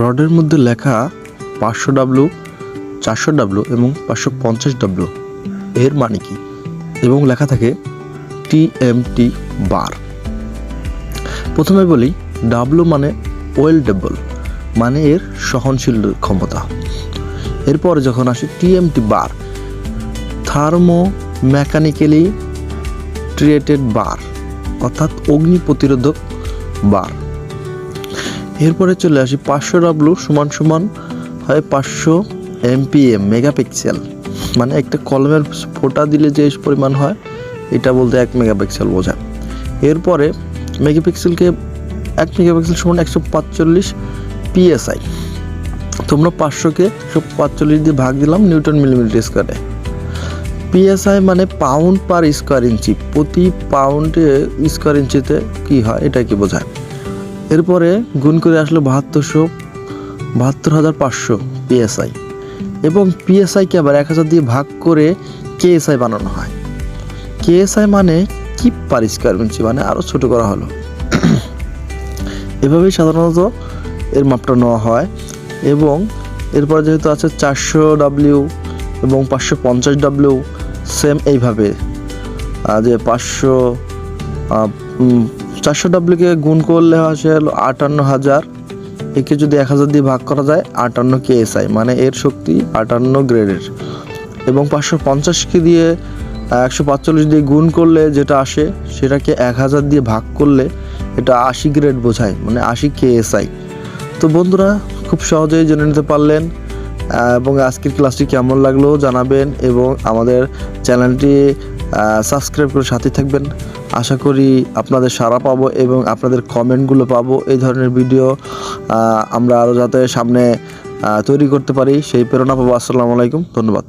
রডের মধ্যে লেখা পাঁচশো ডাব্লু, চারশো ডাব্লু এবং পাঁচশো পঞ্চাশ ডাব্লু। এর মানে কি? এবং লেখা থাকে টিএমটি বার। প্রথমে বলি ডাব্লু মানে ওয়েল ওয়েলডেবল মানে এর সহনশীল ক্ষমতা। এরপরে যখন আসি TMT bar thermo mechanically treated bar, অর্থাৎ অগ্নি প্রতিরোধক বার। এরপরে চলে আসি পাঁচশো ডাব্লু সমান সমান হয় পাঁচশো এমপিএম মেগাপিক্সেল। মানে একটা কলমের ফোঁটা দিলে যে পরিমাণ হয়, এটা বলতে এক মেগাপিক্সেল বোঝায়। এরপরে মেগাপিক্সেলকে এক মেগাপিক্সেল সমান একশো পাঁচচল্লিশ পিএসআই তোমরা পাঁচশোকে একশো পাঁচচল্লিশ দিয়ে ভাগ দিলাম নিউটন মিলিমিটার স্কোয়ারে। পিএসআই মানে পাউন্ড পার স্কোয়ার ইঞ্চি। প্রতি পাউন্ডে স্কোয়ার ইঞ্চিতে কি হয়, এটা কি বোঝায়? এরপরে গুণ করে আসলো বাহাত্তরশো, বাহাত্তর হাজার পাঁচশো পিএসআই এবং পিএসআইকে আবার এক হাজার দিয়ে ভাগ করে কেএসআই বানানো হয়। কেএসআই মানে কি পার স্কোয়ার ইঞ্চি মানে আরও ছোট করা হলো। এভাবেই সাধারণত এর মাপটা নেওয়া হয়। এবং এরপর যেহেতু আছে চারশো ডাব্লিউ এবং পাঁচশো পঞ্চাশ ডাব্লিউ সেম এইভাবে। যে পাঁচশো চারশো ডাব্লিউকে গুণ করলে আসে আটান্ন হাজার। একে যদি এক হাজার দিয়ে ভাগ করা যায় আটান্ন কেএসআই মানে এর শক্তি আটান্ন গ্রেডের। এবং পাঁচশো পঞ্চাশকে দিয়ে একশো পাঁচচল্লিশ দিয়ে গুণ করলে যেটা আসে, সেটাকে এক হাজার দিয়ে ভাগ করলে এটা আশি গ্রেড বোঝায় মানে আশি কেএসআই তো বন্ধুরা, খুব সহজেই জেনে নিতে পারলেন এবং আজকের ক্লাসটি কেমন লাগল জানাবেন, এবং আমাদের চ্যানেলটি সাবস্ক্রাইব করে সাথে থাকবেন। আশা করি আপনাদের সারা পাবো এবং আপনাদের কমেন্টগুলো পাবো। এই ধরনের ভিডিও আমরা আরও যাতে সামনে তৈরি করতে পারি, সেই প্রেরণা পাবো। আসসালামু আলাইকুম, ধন্যবাদ।